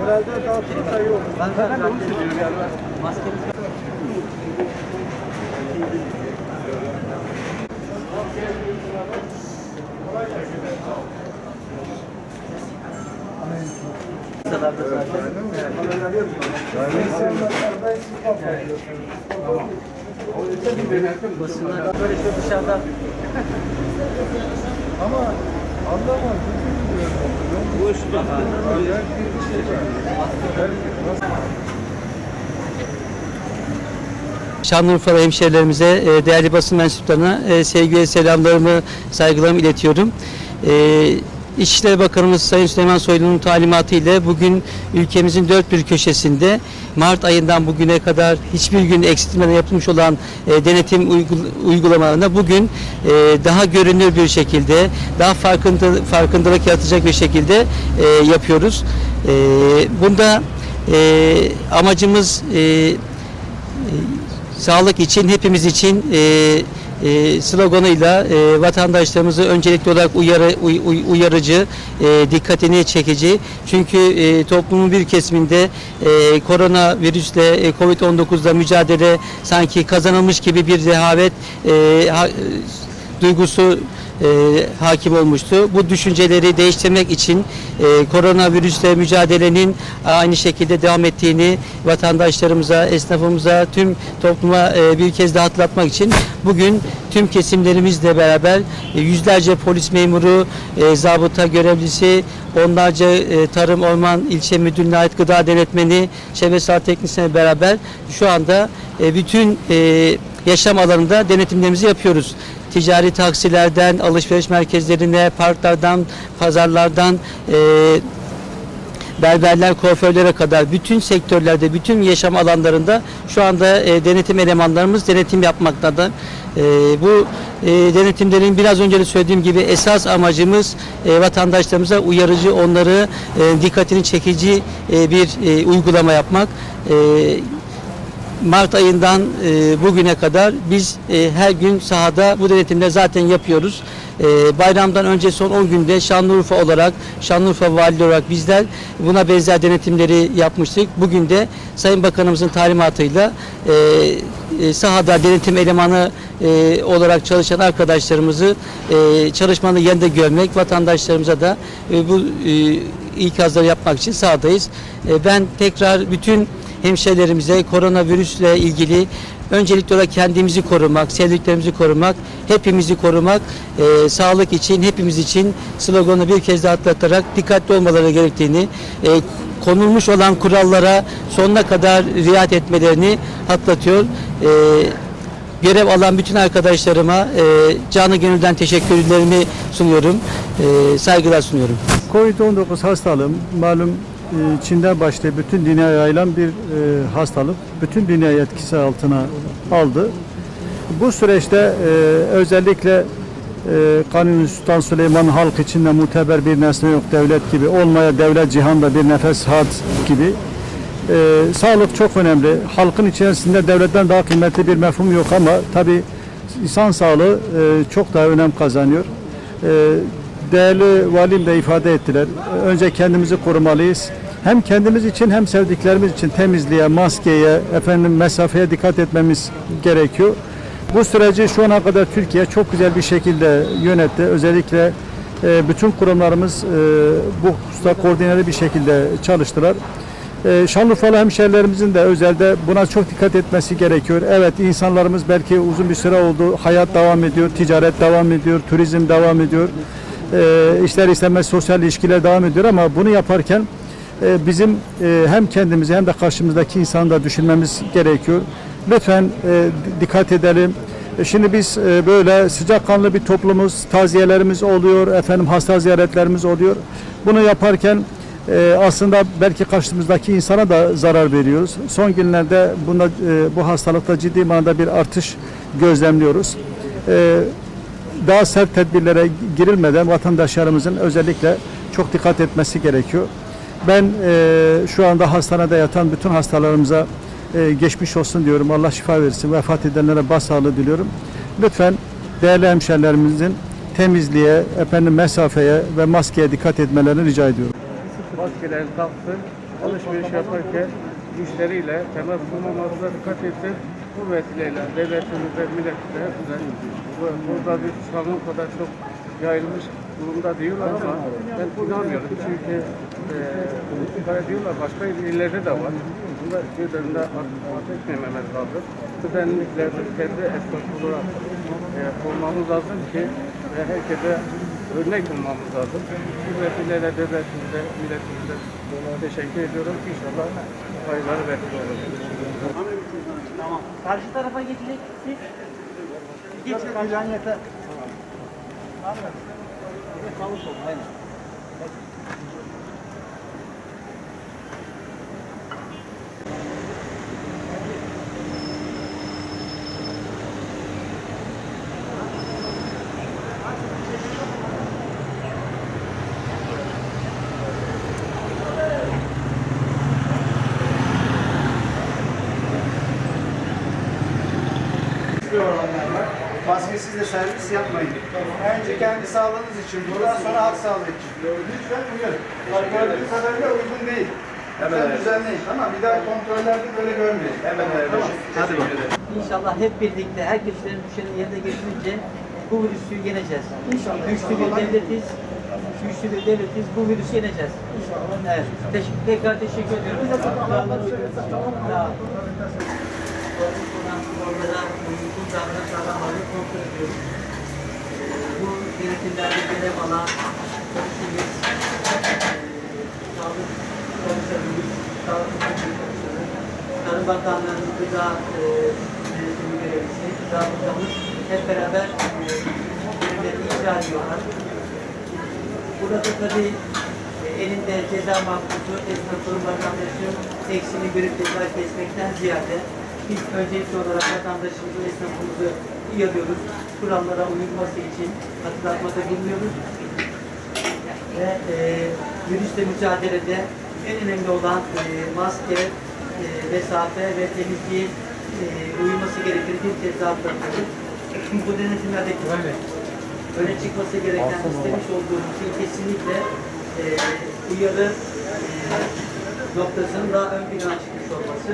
Herhalde dağıtım sayı olur. Ben Ben ben de onu söylüyorum yani. Maskemiz da. Basınlar böyle şu dışarıda Ama anlamaz. İşte. Şanlıurfalı hemşehrilerimize, e, değerli basın mensuplarına e, sevgi ve selamlarımı, saygılarımı iletiyorum. E, İçişleri Bakanımız Sayın Süleyman Soylu'nun talimatı ile bugün ülkemizin dört bir köşesinde Mart ayından bugüne kadar hiçbir gün eksiltmeden yapılmış olan e, denetim uygul- uygulamalarında bugün e, daha görünür bir şekilde, daha farkında, farkındalık yaratacak bir şekilde e, yapıyoruz. E, bunda e, amacımız e, sağlık için hepimiz için e, e, sloganıyla e, vatandaşlarımızı öncelikli olarak uyarı, uy- uy- uyarıcı, e, dikkatini çekici. Çünkü e, toplumun bir kesiminde e, koronavirüsle e, Covid-19'da mücadele sanki kazanılmış gibi bir rehavet e, ha- duygusu e, hakim olmuştu. Bu düşünceleri değiştirmek için e, koronavirüsle mücadelenin aynı şekilde devam ettiğini vatandaşlarımıza, esnafımıza, tüm topluma e, bir kez daha hatırlatmak için bugün tüm kesimlerimizle beraber e, yüzlerce polis memuru, e, zabıta görevlisi, onlarca e, Tarım Orman İlçe Müdürlüğü'ne ait gıda denetmeni, çevre sağlık teknisyeni beraber şu anda e, bütün e, yaşam alanında denetimlerimizi yapıyoruz. Ticari taksilerden, alışveriş merkezlerine, parklardan, pazarlardan, e, berberler, kuaförlere kadar bütün sektörlerde, bütün yaşam alanlarında şu anda e, denetim elemanlarımız denetim yapmaktadır. E, bu e, denetimlerin biraz önce de söylediğim gibi esas amacımız e, vatandaşlarımıza uyarıcı, onları e, dikkatini çekici e, bir e, uygulama yapmak. E, Mart ayından e, bugüne kadar biz e, her gün sahada bu denetimleri zaten yapıyoruz. E, bayramdan önce son 10 günde Şanlıurfa olarak, Şanlıurfa Valiliği olarak bizler buna benzer denetimleri yapmıştık. Bugün de Sayın Bakanımızın talimatıyla e, e, sahada denetim elemanı e, olarak çalışan arkadaşlarımızı e, çalışmanın yerinde görmek, vatandaşlarımıza da e, bu e, ikazları yapmak için sahadayız. E, ben tekrar bütün hemşehrilerimize koronavirüsle ilgili öncelikli olarak kendimizi korumak, sevdiklerimizi korumak, hepimizi korumak, e, sağlık için, hepimiz için sloganı bir kez daha atlatarak dikkatli olmaları gerektiğini, e, konulmuş olan kurallara sonuna kadar riayet etmelerini hatırlatıyor. E, görev alan bütün arkadaşlarıma e, canı gönülden teşekkürlerimi sunuyorum, e, saygılar sunuyorum. Covid-19 hastalığı malum Çin'den başlayıp bütün dünyaya yayılan bir e, hastalık. Bütün dünyayı etkisi altına aldı. Bu süreçte e, özellikle e, Kanuni Sultan Süleyman halk içinde muteber bir nesne yok devlet gibi olmaya devlet cihanda bir nefes hat gibi e, sağlık çok önemli. Halkın içerisinde devletten daha kıymetli bir mefhum yok ama tabi insan sağlığı e, çok daha önem kazanıyor. E, değerli valim de ifade ettiler. Önce kendimizi korumalıyız. Hem kendimiz için hem sevdiklerimiz için temizliğe, maskeye, efendim mesafeye dikkat etmemiz gerekiyor. Bu süreci şu ana kadar Türkiye çok güzel bir şekilde yönetti. Özellikle e, bütün kurumlarımız e, bu hususta koordineli bir şekilde çalıştılar. E, Şanlıurfalı hemşehrilerimizin de özelde buna çok dikkat etmesi gerekiyor. Evet insanlarımız belki uzun bir süre oldu. Hayat devam ediyor, ticaret devam ediyor, turizm devam ediyor. E, ister istemez sosyal ilişkiler devam ediyor ama bunu yaparken e, bizim e, hem kendimizi hem de karşımızdaki insanı da düşünmemiz gerekiyor. Lütfen e, dikkat edelim. Şimdi biz e, böyle sıcakkanlı bir toplumuz, taziyelerimiz oluyor, efendim hasta ziyaretlerimiz oluyor. Bunu yaparken aslında belki karşımızdaki insana da zarar veriyoruz. Son günlerde bunda bu hastalıkta ciddi manada bir artış gözlemliyoruz. Daha sert tedbirlere girilmeden vatandaşlarımızın özellikle çok dikkat etmesi gerekiyor. Ben e, şu anda hastanede yatan bütün hastalarımıza e, geçmiş olsun diyorum. Allah şifa versin. Vefat edenlere başsağlığı diliyorum. Lütfen değerli hemşerilerimizin temizliğe, efendim mesafeye ve maskeye dikkat etmelerini rica ediyorum. Maskelerini taktı. Alışveriş yaparken müşteriyle temas kurmamasına dikkat etti. Bu vesileyle devletimize, milletimize hepimize bu- burada bir İslam'ın kadar çok yayılmış durumda diyorlar ama ben inanmıyorum. Çünkü e, diyorlar başka illerde de var. Bunda göz önünde at etmememiz lazım. Özellikle biz kendi esnaf olarak e, olmamız lazım ki e, herkese örnek olmamız lazım. Bu vesileyle devletimize, milletimize teşekkür ediyorum. İnşallah hayırları vesile olur. Tamam. Karşı tarafa geçecek. Siz geçin. Can yeter. Sağlık olun. Aynen. De servis yapmayın. Önce kendi sağlığınız için, buradan sonra halk sağlığı için. Lütfen uyarın. Gördüğünüz kadarıyla uygun değil. Hemen düzenleyin. Tamam bir daha kontrollerde böyle görmeyin. Hemen tamam. Hadi bakalım. İnşallah hep birlikte herkeslerin düşeni yerine getirince bu virüsü yeneceğiz. İnşallah. Güçlü bir devletiz. Güçlü bir devletiz. Bu virüsü yeneceğiz. İnşallah. Evet. Teşekkür, tekrar teşekkür ediyorum. Biz de Allah'tan. Orada uygun davranış sağlamaları kontrol ediyoruz. Bu denetimlerde görev alan polisimiz, sağlık komiserimiz, sağlık komiserimiz, Tarım Bakanlığı'nın gıda e, denetimi görevlisi, gıda bakanımız hep beraber görevlerini icra ediyorlar. Burada tabii e, elinde ceza mahkusu, esnafın vatandaşın eksini görüp ceza kesmekten ziyade biz öncelikli olarak vatandaşımızı, esnafımızı uyarıyoruz. Kurallara uyulması için hatırlatmada bulunuyoruz. Ve e, virüsle mücadelede en önemli olan e, maske, e, mesafe ve temizliğin e, uyulması gerekir bir daha hatırlatıyoruz. Bu denetimlerdeki öne çıkması gereken istemiş olduğumuz şey kesinlikle e, uyarı e, noktasının daha ön plana çıkmış olması.